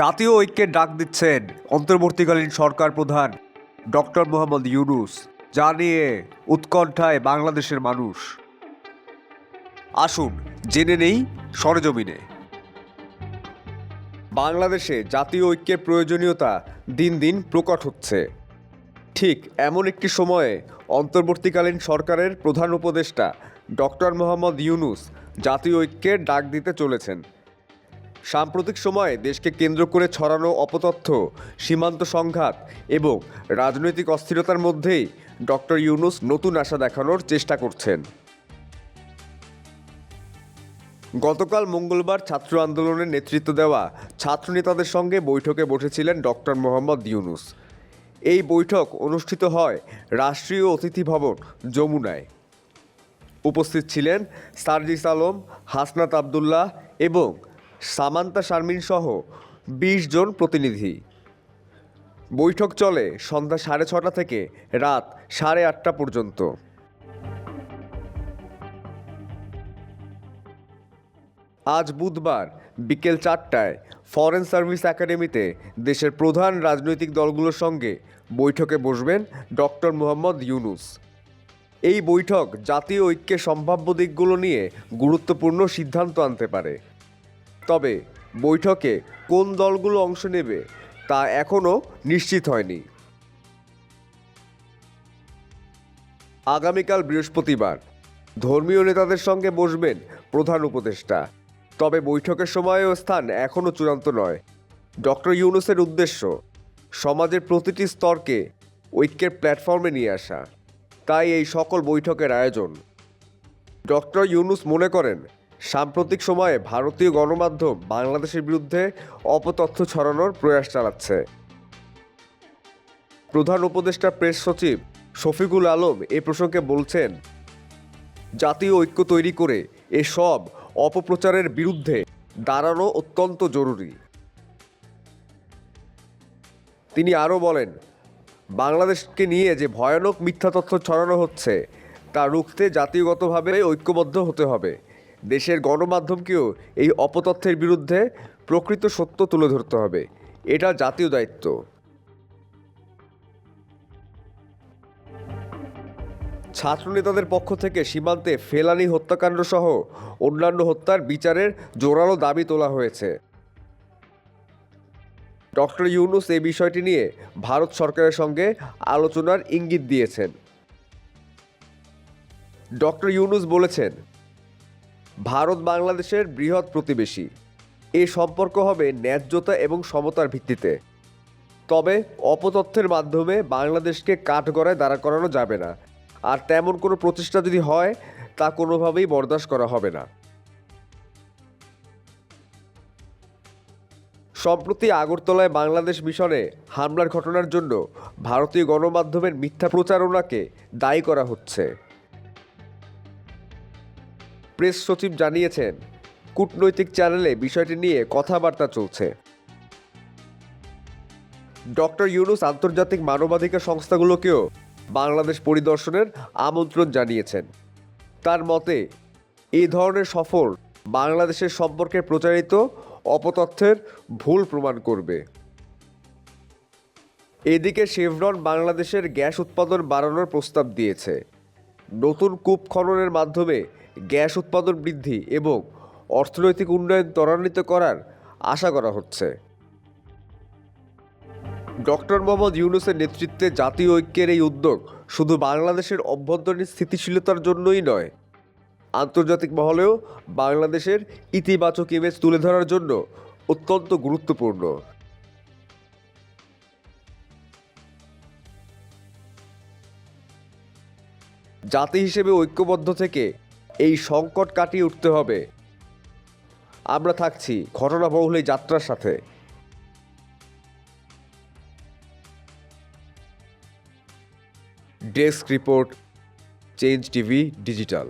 জাতীয় ঐক্যের ডাক দিচ্ছেন অন্তর্বর্তীকালীন সরকার প্রধান ডক্টর মোহাম্মদ ইউনুস, যা নিয়ে উৎকণ্ঠায় বাংলাদেশের মানুষ। আসুন, জেনে নেই সরজমিনে। বাংলাদেশে জাতীয় ঐক্যের প্রয়োজনীয়তা দিন দিন প্রকট হচ্ছে। ঠিক এমন একটি সময়ে অন্তর্বর্তীকালীন সরকারের প্রধান উপদেষ্টা ডক্টর মোহাম্মদ ইউনুস জাতীয় ঐক্যের ডাক দিতে চলেছেন। সাম্প্রতিক সময়ে দেশকে কেন্দ্র করে ছড়ানো অপতথ্য, সীমান্ত সংঘাত এবং রাজনৈতিক অস্থিরতার মধ্যেই ডক্টর ইউনুস নতুন আশা দেখানোর চেষ্টা করছেন। গতকাল মঙ্গলবার ছাত্র আন্দোলনের নেতৃত্ব দেওয়া ছাত্রনেতাদের সঙ্গে বৈঠকে বসেছিলেন ডক্টর মোহাম্মদ ইউনুস। এই বৈঠক অনুষ্ঠিত হয় রাষ্ট্রীয় অতিথি ভবন যমুনায়। উপস্থিত ছিলেন সার্জিস আলম, হাসনাত আবদুল্লাহ এবং সামান্তা শারমিন সহ বিশ জন প্রতিনিধি। বৈঠক চলে সন্ধ্যা সাড়ে ছটা থেকে রাত সাড়ে আটটা পর্যন্ত। আজ বুধবার বিকেল চারটায় ফরেন সার্ভিস একাডেমিতে দেশের প্রধান রাজনৈতিক দলগুলোর সঙ্গে বৈঠকে বসবেন ডক্টর মোহাম্মদ ইউনুস। এই বৈঠক জাতীয় ঐক্যের সম্ভাব্য দিকগুলো নিয়ে গুরুত্বপূর্ণ সিদ্ধান্ত আনতে পারে। তবে বৈঠকে কোন দলগুলো অংশ নেবে তা এখনও নিশ্চিত হয়নি। আগামীকাল বৃহস্পতিবার ধর্মীয় নেতাদের সঙ্গে বসবেন প্রধান উপদেষ্টা। তবে বৈঠকের সময় ও স্থান এখনও চূড়ান্ত নয়। ডক্টর ইউনুসের উদ্দেশ্য সমাজের প্রতিটি স্তরকে ঐক্যের প্ল্যাটফর্মে নিয়ে আসা। তাই এই সকল বৈঠকের আয়োজন। ডক্টর ইউনুস মনে করেন সাম্প্রতিক সময়ে ভারতীয় গণমাধ্যম বাংলাদেশের বিরুদ্ধে অপতথ্য ছড়ানোর প্রয়াস চালাচ্ছে। প্রধান উপদেষ্টা প্রেস সচিব শফিকুল আলম এ প্রসঙ্গে বলছেন, জাতীয় ঐক্য তৈরি করে এসব অপপ্রচারের বিরুদ্ধে দাঁড়ানো অত্যন্ত জরুরি। তিনি আরও বলেন, বাংলাদেশকে নিয়ে যে ভয়ানক মিথ্যা তথ্য ছড়ানো হচ্ছে, তা রুখতে জাতীয়গতভাবে ঐক্যবদ্ধ হতে হবে। দেশের গণমাধ্যমকেও এই অপতথ্যের বিরুদ্ধে প্রকৃত সত্য তুলে ধরতে হবে। এটা জাতীয় দায়িত্ব। ছাত্রনেতাদের পক্ষ থেকে সীমান্তে ফেলানি হত্যাকাণ্ড সহ অন্যান্য হত্যার বিচারের জোরালো দাবি তোলা হয়েছে। ডক্টর ইউনুস এই বিষয়টি নিয়ে ভারত সরকারের সঙ্গে আলোচনার ইঙ্গিত দিয়েছেন। ডক্টর ইউনুস বলেছেন ভারত বাংলাদেশের বৃহৎ প্রতিবেশী। এ সম্পর্ক হবে ন্যায্যতা এবং সমতার ভিত্তিতে। তবে অপতথ্যের মাধ্যমে বাংলাদেশকে কাঠগড়ায় দাঁড়া করানো যাবে না। আর তেমন কোনো প্রচেষ্টা যদি হয়, তা কোনোভাবেই বরদাস্ত করা হবে না। সম্প্রতি আগরতলায় বাংলাদেশ মিশনে হামলার ঘটনার জন্য ভারতীয় গণমাধ্যমের মিথ্যা প্রচারণাকে দায়ী করা হচ্ছে। প্রেস সচিব জানিয়েছেন, কূটনৈতিক চ্যানেলে বিষয়টি নিয়ে কথাবার্তা চলছে। ডক্টর ইউনুস আন্তর্জাতিক মানবাধিকার সংস্থাগুলোকেও বাংলাদেশ পরিদর্শনের আমন্ত্রণ জানিয়েছেন। তার মতে এই ধরনের সফর বাংলাদেশের সম্পর্কে প্রচারিত অপতথ্যের ভুল প্রমাণ করবে। এদিকে শেভরন বাংলাদেশের গ্যাস উৎপাদন বাড়ানোর প্রস্তাব দিয়েছে। নতুন কূপ খননের মাধ্যমে গ্যাস উৎপাদন বৃদ্ধি এবং অর্থনৈতিক উন্নয়ন ত্বরান্বিত করার আশা করা হচ্ছে। ডক্টর মোহাম্মদ ইউনুসের নেতৃত্বে জাতীয় ঐক্যের এই উদ্যোগ শুধু বাংলাদেশের অভ্যন্তরীণ স্থিতিশীলতার জন্যই নয়, আন্তর্জাতিক মহলেও বাংলাদেশের ইতিবাচক ইমেজ তুলে ধরার জন্য অত্যন্ত গুরুত্বপূর্ণ। জাতি হিসেবে ঐক্যবদ্ধ থেকে এই সংকট কাটিয়ে উঠতে হবে। আমরা থাকছি ঘটনাবহুল এই যাত্রার সাথে। Desk report, change TV, digital.